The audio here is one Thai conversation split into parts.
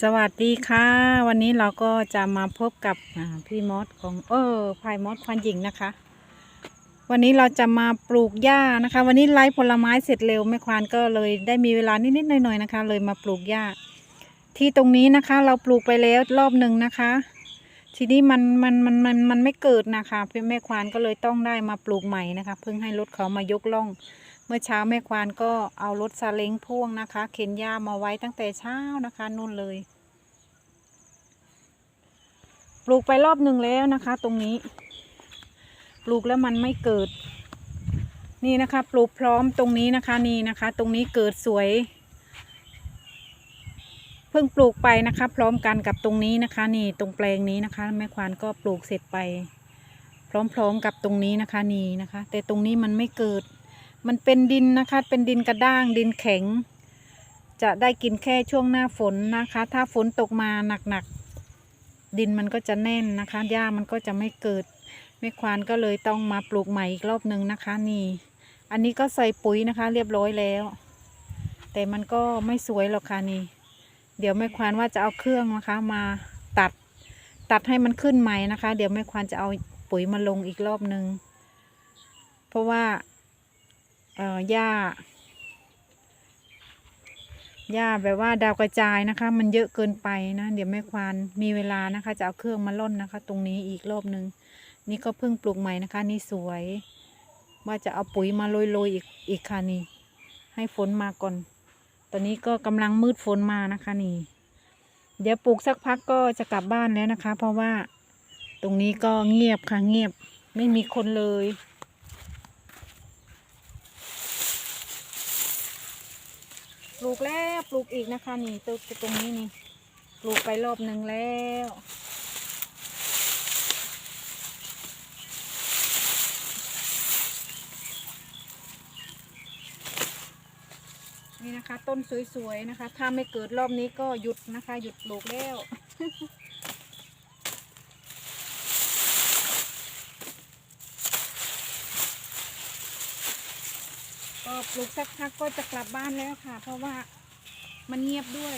สวัสดีค่ะ วันนี้เราก็จะมาพบกับพี่มอสของเออพายมอสควานหญิงนะคะ วันนี้เราจะมาปลูกหญ้านะคะ วันนี้ไล่ผลไม้เสร็จเร็วแม่ควานก็เลยได้มีเวลานิดๆหน่อยๆนะคะ เลยมาปลูกหญ้า ที่ตรงนี้นะคะ เราปลูกไปแล้วรอบหนึ่งนะคะ ทีนี้มันมันมันมันมันไม่เกิดนะคะพี่แม่ควานก็เลยต้องได้มาปลูกใหม่นะคะ เพิ่งให้รถเขามายกล่อง เมื่อเช้าแม่ควานก็เอารถซาเล้งพ่วงนะคะ เข็นหญ้ามาไว้ตั้งแต่เช้านะคะนู่นเลย ปลูกไปรอบหนึ่งแล้วนะคะ ตรงนี้ ปลูกแล้วมันไม่เกิด นี่นะคะ ปลูกพร้อมตรงนี้นะคะนี่นะคะ ตรงนี้เกิดสวย เพิ่งปลูกไปนะคะ พร้อมกันกับตรงนี้นะคะ นี่ตรงแปลงนี้นะคะ แม่ควานก็ปลูกเสร็จไป พร้อมๆกับตรงนี้นะคะนี่นะคะ แต่ตรงนี้มันไม่เกิด มันเป็นดินนะคะ เป็นดินกระด้างดินแข็ง จะได้กินแค่ช่วงหน้าฝนนะคะ ถ้าฝนตกมาหนักๆ ดินมันก็จะแน่นนะคะ หญ้ามันก็จะไม่เกิดแม่ควานก็เลยต้องมาปลูกใหม่อีกรอบหนึ่งนะคะนี่ อันนี้ก็ใส่ปุ๋ยนะคะ เรียบร้อยแล้ว แต่มันก็ไม่สวยหรอกค่ะนี่ เดี๋ยวแม่ควานว่าจะเอาเครื่องนะคะ มาตัดตัดให้มันขึ้นใหม่นะคะ เดี๋ยวแม่ควานจะเอาปุ๋ยมาลงอีกรอบหนึ่งเพราะว่า เอ่อหญ้าหญ้าแบบว่าดาวกระจายนะคะ มันเยอะเกินไปนะ เดี๋ยวแม่ควานมีเวลานะคะ จะเอาเครื่องมาล่นนะคะ ตรงนี้อีกรอบหนึ่งนี่ก็เพิ่งปลูกใหม่นะคะ นี่สวย ว่าจะเอาปุ๋ยมาโรยๆอีกอีกค่ะนี่ ให้ฝนมาก่อน ตอนนี้ก็กำลังมืดฝนมานะคะนี่ เดี๋ยวปลูกสักพักก็จะกลับบ้านแล้วนะคะ เพราะว่าตรงนี้ก็เงียบค่ะเงียบไม่มีคนเลย ปลูกแล้วปลูกอีกนะคะนี่ตรงตรงนี้นี่ปลูกไปรอบหนึ่งแล้วนี่นะคะ ต้นสวยๆนะคะ ถ้าไม่เกิดรอบนี้ก็หยุดนะคะ หยุดปลูกแล้ว ปลูกสักพักก็จะกลับบ้านแล้วค่ะ เพราะว่ามันเงียบด้วย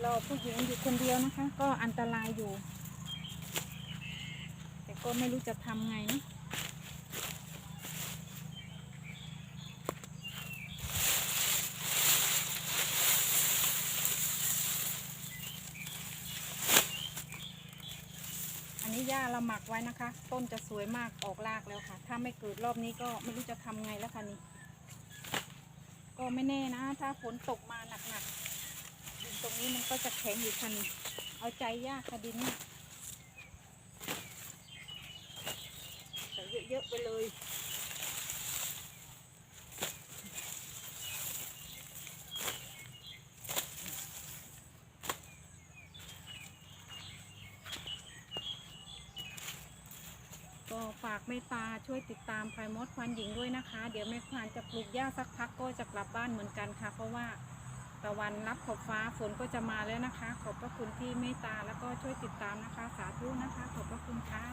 เราผู้หญิงอยู่คนเดียวนะคะ ก็อันตรายอยู่ แต่ก็ไม่รู้จะทำไงนะ นี้หญ้าเราหมักไว้นะคะ ต้นจะสวยมากออกรากแล้วค่ะ ถ้าไม่เกิดรอบนี้ก็ไม่รู้จะทำไงแล้วค่ะนี่ ก็ไม่แน่นะ ถ้าฝนตกมาหนักๆดินตรงนี้มันก็จะแข็งอยู่ค่ะนี่เอาใจยากค่ะดินนี่ใส่เยอะๆไปเลย เมตตาช่วยติดตามไพมดควันหญิงด้วยนะคะ เดี๋ยวแม่ควานจะปลูกหญ้าสักพักก็จะกลับบ้านเหมือนกันค่ะ เพราะว่าตะวันรับขอบฟ้าฝนก็จะมาแล้วนะคะ ขอบพระคุณที่เมตตาแล้วก็ช่วยติดตามนะคะ สาธุนะคะ ขอบพระคุณค่ะ